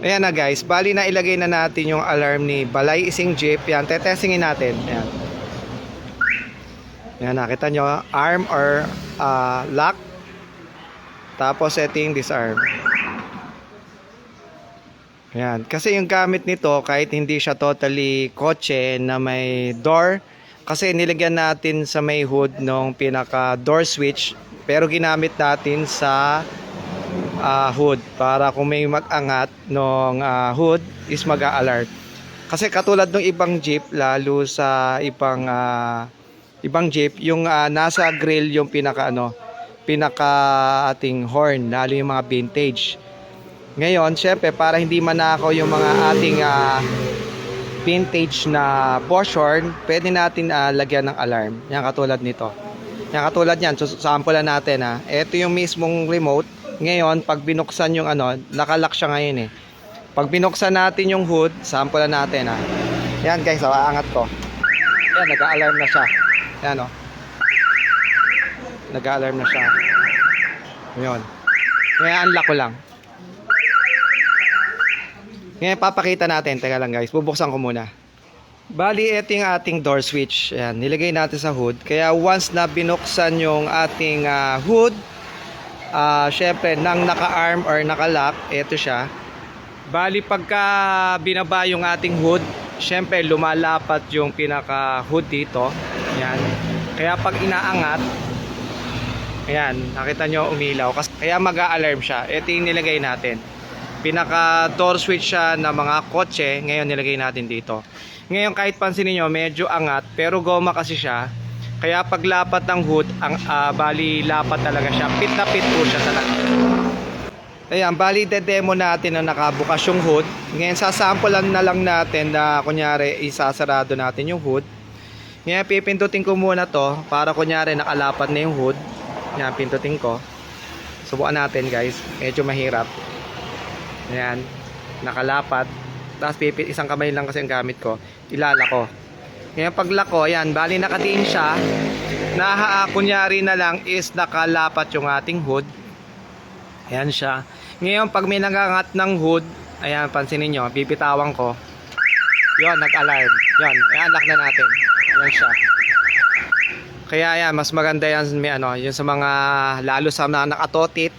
Ayan na guys, bali na ilagay na natin yung alarm ni Balay Ising Jeep. Yan, tetestingin natin. Ayan. Yan, nakita nyo, arm or ah, lock. Tapos setting disarm. Ayan, kasi yung gamit nito kahit hindi siya totally kotse na may door, kasi nilagyan natin sa may hood nung pinaka door switch, pero ginamit natin sa ah, hood para kung may mag-angat nung ah, hood is mag-a-alert. Kasi katulad ng ibang jeep, lalo sa ibang ah, ibang jeep, yung ah, nasa grill yung pinaka ano, pinaka ating horn, lalo yung mga vintage. Ngayon, syempre para hindi manakaw yung mga ating ah, vintage na Bosch horn, pwede natin ah, lagyan ng alarm. Yan katulad nito. Yan katulad yan, so, sample natin ha. Ito yung mismong remote. Ngayon, pag binuksan yung ano, nakalock siya ngayon eh. Pag binuksan natin yung hood, sample natin ha. Yan guys, oh, aangat ko. Yan, nag-alarm na siya. Yan oh. Nag-alarm na siya. Ngayon. Kaya unlock ko lang. Ngayon papakita natin. Teka lang guys, bubuksan ko muna. Bali, ito yung ating door switch. Ayan, nilagay natin sa hood. Kaya once na binuksan yung ating ah, hood, ah syempre, nang naka-arm or naka-lock, ito siya. Bali, pagka binaba yung ating hood, syempre, lumalapat yung pinaka-hood dito. Ayan. Kaya pag inaangat, ayan, nakita nyo umilaw. Kaya mag-a-alarm siya. Ito yung nilagay natin pinaka door switch siya ng mga kotse ngayon nilagay natin dito ngayon kahit pansinin nyo medyo angat pero goma kasi siya kaya paglapat ng hood ang ah, bali lapat talaga siya pit na pit po siya talaga Ayan, bali de-demo natin na nakabukas yung hood. Ngayon, sasampulan na lang natin na kunyari isasarado natin yung hood. Ngayon, pipindutin ko muna to para kunyari nakalapat na yung hood. Yan, pindutin ko. Subukan natin guys. Medyo mahirap. Ayan, nakalapat. Tapos isang kamay lang kasi ang gamit ko. Ilala ko. Ngayon pag ko, ayan, bali nakatiin siya. Na kunyari na lang is nakalapat yung ating hood. Ayan siya. Ngayon pag may nagangat ng hood, ayan, pansinin nyo, pipitawan ko. Yon, nag-alarm. Yon, ayan, lock na natin. Ayan siya. Kaya ayan, mas maganda yan may ano, yung sa mga lalo sa mga nakatotit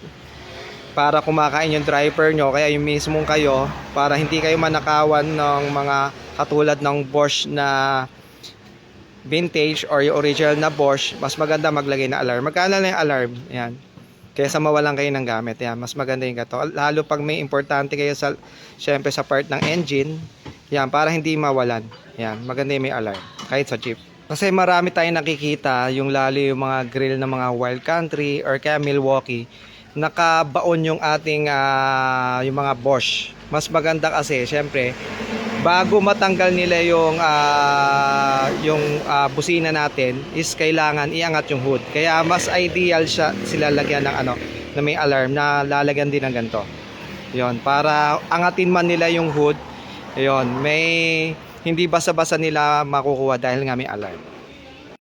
para kumakain yung driver nyo kaya yung mismong kayo para hindi kayo manakawan ng mga katulad ng Bosch na vintage or yung original na Bosch mas maganda maglagay na alarm. Magkano na yung alarm? Yan. Kaysa mawalan kayo ng gamit. Yan mas maganda yung gato. Lalo pag may importante kayo sa syempre sa part ng engine yan para hindi mawalan. Yan maganda yung may alarm kahit sa jeep. Kasi marami tayong nakikita yung lalo yung mga grill ng mga wild country or kaya Milwaukee nakabaon yung ating ah, yung mga Bosch. Mas maganda kasi syempre bago matanggal nila yung ah, yung ah, busina natin is kailangan iangat yung hood. Kaya mas ideal siya sila lagyan ng ano na may alarm na lalagyan din ng ganito. 'Yon, para angatin man nila yung hood. 'Yon, may hindi basa-basa nila makukuha dahil nga may alarm.